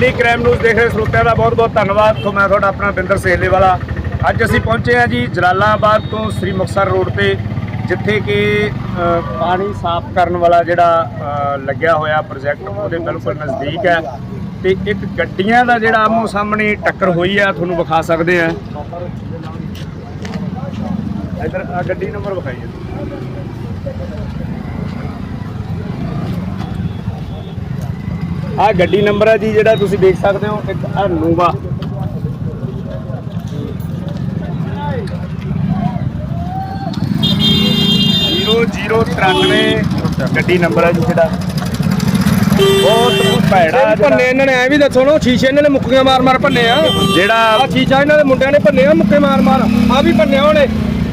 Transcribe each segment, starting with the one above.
Delhi crime news ਦੇਖ ਰਹੇ ਸਰੋਤਿਆਂ ਦਾ ਬਹੁਤ-ਬਹੁਤ ਧੰਨਵਾਦ। ਤੋਂ ਮੈਂ ਤੁਹਾਡਾ ਆਪਣਾ ਬਿੰਦਰ ਸੇਲੇ ਵਾਲਾ ਅੱਜ ਅਸੀਂ ਪਹੁੰਚੇ ਹਾਂ ਜੀ ਜਲਾਲਾਬਾਦ ਤੋਂ ਸ੍ਰੀ ਮੁਕਤਸਰ ਰੋਡ ਤੇ, ਜਿੱਥੇ ਕਿ ਪਾਣੀ ਸਾਫ਼ ਕਰਨ ਵਾਲਾ ਜਿਹੜਾ ਲੱਗਿਆ ਹੋਇਆ ਪ੍ਰੋਜੈਕਟ ਉਹਦੇ ਬਿਲਕੁਲ ਨਜ਼ਦੀਕ ਹੈ। ਤੇ ਇੱਕ ਗੱਡੀਆਂ ਦਾ ਜਿਹੜਾ ਆਮੋ ਸਾਹਮਣੇ ਟੱਕਰ ਹੋਈ ਆ, ਤੁਹਾਨੂੰ ਵਿਖਾ ਸਕਦੇ ਆ ਇਧਰ ਗੱਡੀ ਨੰਬਰ ਵਿਖਾਈਏ। ਆ ਗੱਡੀ ਨੰਬਰ ਹੈ ਜੀ ਜਿਹੜਾ ਤੁਸੀਂ ਦੇਖ ਸਕਦੇ ਹੋ ਇੱਕ ਆ ਨੋਵਾ। ਜ਼ੀਰੋ ਜ਼ੀਰੋ 93 ਗੱਡੀ ਨੰਬਰ ਹੈ ਜੀ ਜਿਹੜਾ। ਬਹੁਤ ਭੈੜਾ ਭੰਨੇ ਇਹਨਾਂ ਨੇ ਐ ਵੀ ਦੱਸੋ ਨਾ ਸ਼ੀਸ਼ੇ ਇਹਨਾਂ ਨੇ ਮੁੱਕੀਆਂ ਮਾਰ ਮਾਰ ਭੰਨੇ ਆ। ਜਿਹੜਾ ਆ ਸ਼ੀਸ਼ਾ ਇਹਨਾਂ ਦੇ ਮੁੰਡਿਆਂ ਨੇ ਭੰਨੇ ਆ ਮੁੱਕੇ ਮਾਰ ਮਾਰ। ਆ ਵੀ ਭੰਨਿਆ ਉਹਨੇ।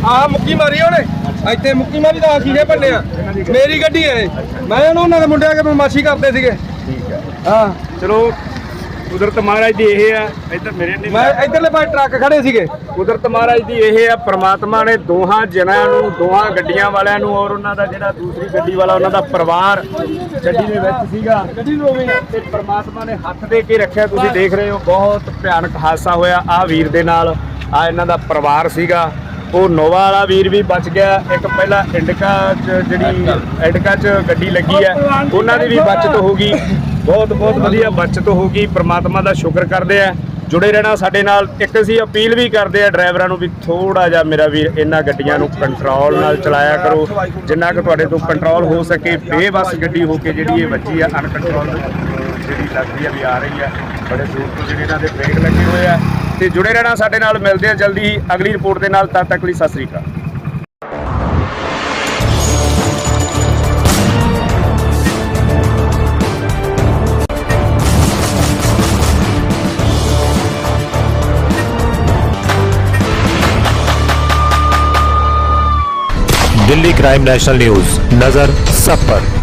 ਆ ਮੁੱਕੀ ਮਾਰੀ ਉਹਨੇ। ਇੱਥੇ ਮੁੱਕੀ ਮਾਰੀ ਆ ਸ਼ੀਸ਼ੇ ਭੰਨੇ ਆ। ਮੇਰੀ ਗੱਡੀ ਐ। ਮੈਂ ਉਹਨੂੰ ਉਹਨਾਂ ਦੇ ਮੁੰਡਿਆਂ ਕੇ ਬਦਮਾਸ਼ੀ ਕਰਦੇ ਸੀਗੇ। ਠੀਕ ਹੈ। ਹਾਂ। ਚਲੋ ਕੁਦਰਤ ਮਹਾਰਾਜ ਦੀ ਇਹ ਆ ਇੱਧਰ ਮੇਰੇ ਨਹੀਂ ਮੈਂ ਇਧਰਲੇ ਪਾਸੇ ਟਰੱਕ ਖੜੇ ਸੀਗੇ। ਕੁਦਰਤ ਮਹਾਰਾਜ ਦੀ ਇਹ ਆ ਪ੍ਰਮਾਤਮਾ ਨੇ ਦੋਹਾਂ ਜਣਿਆਂ ਨੂੰ ਦੋਹਾਂ ਗੱਡੀਆਂ ਵਾਲਿਆਂ ਨੂੰ ਔਰ ਉਹਨਾਂ ਦਾ ਜਿਹੜਾ ਦੂਸਰੀ ਗੱਡੀ ਵਾਲਾ ਉਹਨਾਂ ਦਾ ਪਰਿਵਾਰ ਗੱਡੀ ਦੇ ਵਿੱਚ ਸੀਗਾ। ਗੱਡੀ ਰੋਵੇਂ ਤੇ ਪ੍ਰਮਾਤਮਾ ਨੇ ਹੱਥ ਦੇ ਕੇ ਰੱਖਿਆ ਤੁਸੀਂ ਦੇਖ ਰਹੇ ਹੋ ਬਹੁਤ ਭਿਆਨਕ ਹਾਦਸਾ ਹੋਇਆ। ਆ ਵੀਰ ਦੇ ਨਾਲ ਆ ਇਹਨਾਂ ਦਾ ਪਰਿਵਾਰ ਸੀਗਾ। ਉਹ ਨੋਵਾ ਵਾਲਾ ਵੀਰ ਵੀ ਬਚ ਗਿਆ। ਇੱਕ ਪਹਿਲਾਂ ਇੰਡਿਕਾ ਚ ਜਿਹੜੀ ਇੰਡਿਕਾ। ਚ ਗੱਡੀ ਲੱਗੀ ਹੈ ਉਹਨਾਂ ਦੀ ਵੀ ਬਚਤ ਹੋ ਗਈ ਬਹੁਤ ਬਹੁਤ ਵਧੀਆ ਬਚਤ ਹੋ ਗਈ ਪ੍ਰਮਾਤਮਾ ਦਾ ਸ਼ੁਕਰ ਕਰਦੇ ਆ। ਜੁੜੇ ਰਹਿਣਾ ਸਾਡੇ ਨਾਲ। ਇੱਕ ਅਸੀਂ ਅਪੀਲ ਵੀ ਕਰਦੇ ਆ ਡਰਾਈਵਰਾਂ ਨੂੰ ਵੀ ਥੋੜਾ ਜਿਹਾ ਮੇਰਾ ਵੀਰ ਇਹਨਾਂ ਗੱਡੀਆਂ ਨੂੰ ਕੰਟਰੋਲ ਨਾਲ ਚਲਾਇਆ ਕਰੋ। ਜਿੰਨਾ ਕਿ ਤੁਹਾਡੇ ਤੋਂ ਕੰਟਰੋਲ ਹੋ ਸਕੇ ਬੇਬਸ ਗੱਡੀ ਹੋ ਕੇ ਜਿਹੜੀ ਇਹ ਵੱਜੀ ਆ ਅਨਕੰਟਰੋਲ ਜਿਹੜੀ ਲੱਗਦੀ ਆ ਵੀ ਆ ਰਹੀ ਆ। ਬੜੇ ਦੂਰ ਤੋਂ ਜਿਹੜੇ ਇਹਨਾਂ ਦੇ ਬ੍ਰੇਕ ਲੱਗੇ ਹੋਏ ਆ। ਤੇ ਜੁੜੇ ਰਹਿਣਾ ਸਾਡੇ ਨਾਲ ਮਿਲਦੇ ਆ ਜਲਦੀ ਹੀ ਅਗਲੀ ਰਿਪੋਰਟ ਦੇ ਨਾਲ ਤਦ ਤੱਕ ਲਈ ਸਤਿ ਸ੍ਰੀ ਅਕਾਲ दिल्ली क्राइम नेशनल न्यूज नजर सब पर